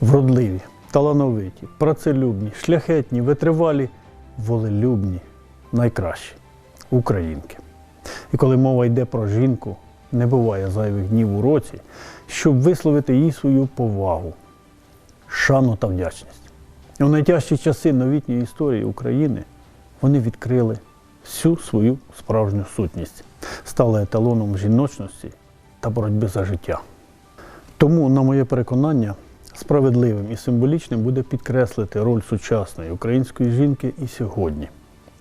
Вродливі, талановиті, працелюбні, шляхетні, витривалі, волелюбні, найкращі українки. І коли мова йде про жінку, не буває зайвих днів у році, щоб висловити їй свою повагу, шану та вдячність. У найтяжчі часи новітньої історії України вони відкрили всю свою справжню сутність, стали еталоном жіночності та боротьби за життя. Тому, на моє переконання, справедливим і символічним буде підкреслити роль сучасної української жінки і сьогодні,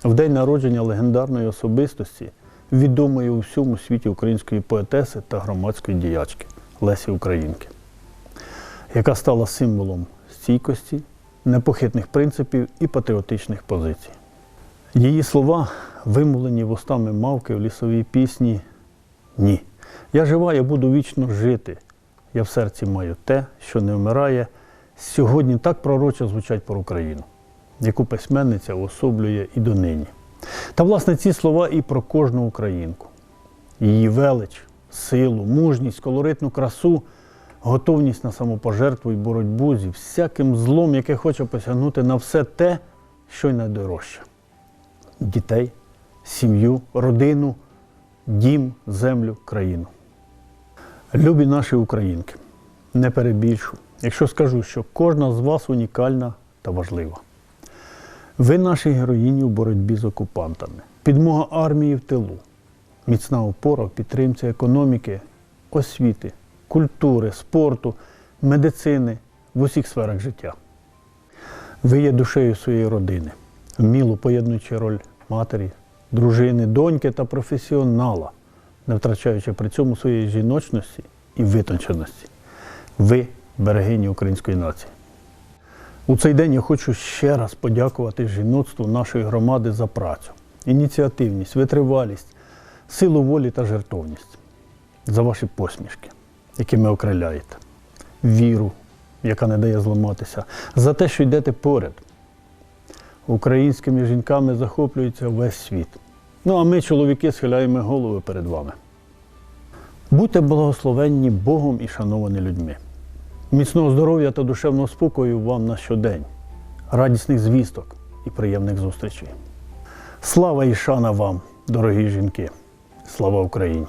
в день народження легендарної особистості, відомої у всьому світі української поетеси та громадської діячки Лесі Українки, яка стала символом стійкості, непохитних принципів і патріотичних позицій. Її слова, вимовлені вустами мавки в лісовій пісні Ні. Я жива, я буду вічно жити. Я в серці маю те, що не вмирає. Сьогодні так пророчо звучать про Україну, яку письменниця уособлює і донині. Та, власне, ці слова і про кожну українку. Її велич, силу, мужність, колоритну красу, готовність на самопожертву і боротьбу зі всяким злом, яке хоче посягнути на все те, що й найдорожче дітей, сім'ю, родину, дім, землю, країну. Любі наші українки, не перебільшу, якщо скажу, що кожна з вас унікальна та важлива. Ви наші героїні у боротьбі з окупантами, підмога армії в тилу, міцна опора в підтримці економіки, освіти, культури, спорту, медицини в усіх сферах життя. Ви є душею своєї родини, вміло поєднуючи роль матері, дружини, доньки та професіонала, не втрачаючи при цьому своєї жіночності і витонченості. Ви берегині української нації. У цей день я хочу ще раз подякувати жіноцтву нашої громади за працю, ініціативність, витривалість, силу волі та жертовність, за ваші посмішки, якими окриляєте, віру, яка не дає зламатися, за те, що йдете поряд. Українськими жінками захоплюється весь світ. Ну а ми, чоловіки, схиляємо голови перед вами. Будьте благословенні Богом і шановані людьми. Міцного здоров'я та душевного спокою вам на щодень, радісних звісток і приємних зустрічей. Слава і шана вам, дорогі жінки! Слава Україні!